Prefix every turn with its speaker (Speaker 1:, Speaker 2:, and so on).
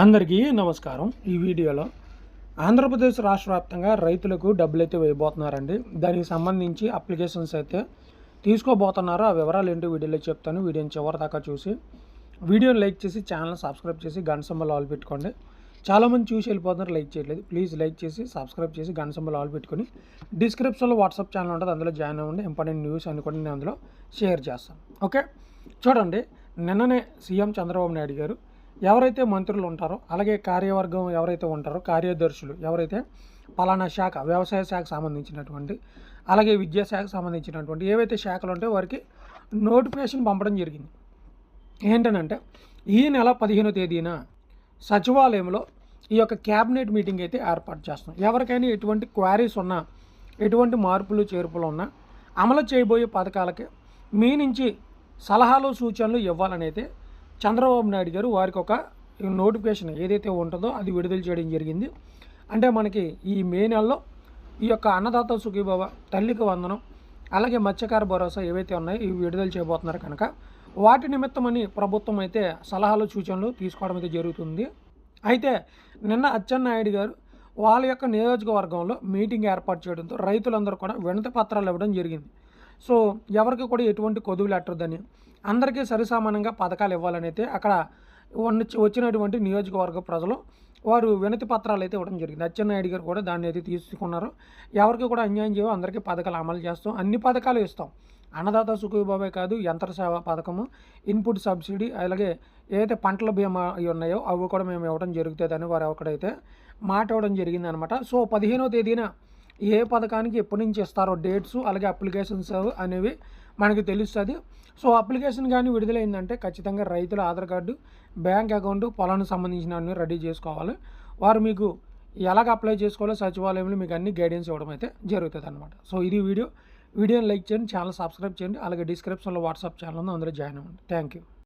Speaker 1: అందరికీ నమస్కారం. ఈ వీడియోలో ఆంధ్రప్రదేశ్ రాష్ట్ర వ్యాప్తంగా రైతులకు డబ్బులు అయితే వేయబోతున్నారండి. దానికి సంబంధించి అప్లికేషన్స్ అయితే తీసుకోబోతున్నారు. ఆ వివరాలు ఏంటో వీడియోలో చెప్తాను. వీడియోని చివరి దాకా చూసి వీడియోని లైక్ చేసి ఛానల్ సబ్స్క్రైబ్ చేసి గన్ సింబల్ ఆల్ పెట్టుకోండి. చాలామంది చూసి వెళ్ళిపోతున్నారు. లైక్ చేయట్లేదు. ప్లీజ్ లైక్ చేసి సబ్స్క్రైబ్ చేసి గన్ సింబల్ ఆల్ పెట్టుకొని డిస్క్రిప్షన్లో వాట్సాప్ ఛానల్ ఉంటుంది. అందులో జాయిన్ అవ్వండి. ఇంపార్టెంట్ న్యూస్ అని కూడా నేను అందులో షేర్ చేస్తాను. ఓకే? చూడండి. నిన్ననే సీఎం చంద్రబాబు నాయుడు గారు ఎవరైతే మంత్రులు ఉంటారో అలాగే కార్యవర్గం ఎవరైతే ఉంటారో కార్యదర్శులు ఎవరైతే పలానా శాఖ వ్యవసాయ శాఖకు సంబంధించినటువంటి అలాగే విద్యాశాఖకు సంబంధించినటువంటి ఏవైతే శాఖలు ఉంటాయో వారికి నోటిఫికేషన్ పంపడం జరిగింది. ఏంటనంటే ఈ నెల పదిహేనో తేదీన సచివాలయంలో ఈ యొక్క క్యాబినెట్ మీటింగ్ అయితే ఏర్పాటు చేస్తాం ఎవరికైనా ఎటువంటి క్వారీస్ ఉన్నా ఎటువంటి మార్పులు చేర్పులు ఉన్నా అమలు చేయబోయే పథకాలకి మీ నుంచి సలహాలు సూచనలు ఇవ్వాలని అయితే చంద్రబాబు నాయుడు గారు వారికి ఒక నోటిఫికేషన్ ఏదైతే ఉంటుందో అది విడుదల చేయడం జరిగింది. అంటే మనకి ఈ మే నెలలో ఈ యొక్క అన్నదాత సుఖీభవ తల్లికి వందనం అలాగే మత్స్యకార భరోసా ఏవైతే ఉన్నాయో ఇవి విడుదల చేయబోతున్నారు కనుక వాటి నిమిత్తమని ప్రభుత్వం అయితే సలహాలు సూచనలు తీసుకోవడం అయితే జరుగుతుంది. అయితే నిన్న అచ్చెన్నాయుడు గారు వాళ్ళ యొక్క నియోజకవర్గంలో మీటింగ్ ఏర్పాటు చేయడంతో రైతులందరూ కూడా వినతి పత్రాలు ఇవ్వడం జరిగింది. సో ఎవరికి కూడా ఎటువంటి కొదువులు ఎట్టొద్దని అందరికీ సరిసమానంగా పథకాలు ఇవ్వాలని అయితే అక్కడ ఉన్న వచ్చినటువంటి నియోజకవర్గ ప్రజలు వారు వినతి పత్రాలు అయితే ఇవ్వడం జరిగింది. అచ్చెన్నాయుడు గారు కూడా దాన్ని అయితే తీసుకున్నారు. ఎవరికి కూడా అన్యాయం చేయవు అందరికీ పథకాలు అమలు చేస్తాం. అన్ని పథకాలు ఇస్తాం. అన్నదాత సుఖీబాబే కాదు యంత్ర సేవ పథకము ఇన్పుట్ సబ్సిడీ అలాగే ఏదైతే పంటల బీమా ఉన్నాయో అవి కూడా మేము ఇవ్వడం జరుగుతుందని వారు ఒకడైతే మాట ఇవ్వడం జరిగింది అనమాట సో పదిహేనో తేదీన ఏ పథకానికి ఎప్పటి నుంచి ఇస్తారో డేట్స్ అలాగే అప్లికేషన్స్ అనేవి మనకి తెలుస్తుంది. సో అప్లికేషన్ కానీ విడుదలైందంటే ఖచ్చితంగా రైతుల ఆధార్ కార్డు బ్యాంక్ అకౌంట్ పొలానికి సంబంధించిన అన్ని రెడీ చేసుకోవాలి. వారు మీకు ఎలాగ అప్లై చేసుకోవాలో సచివాలయంలో మీకు అన్ని గైడెన్స్ ఇవ్వడం అయితే జరుగుతుంది అనమాట సో ఇది వీడియో. వీడియోని లైక్ చేయండి ఛానల్ సబ్స్క్రైబ్ చేయండి అలాగే డిస్క్రిప్షన్లో వాట్సాప్ ఛానల్ ఉంది అందులో జాయిన్ అవ్వండి. Thank you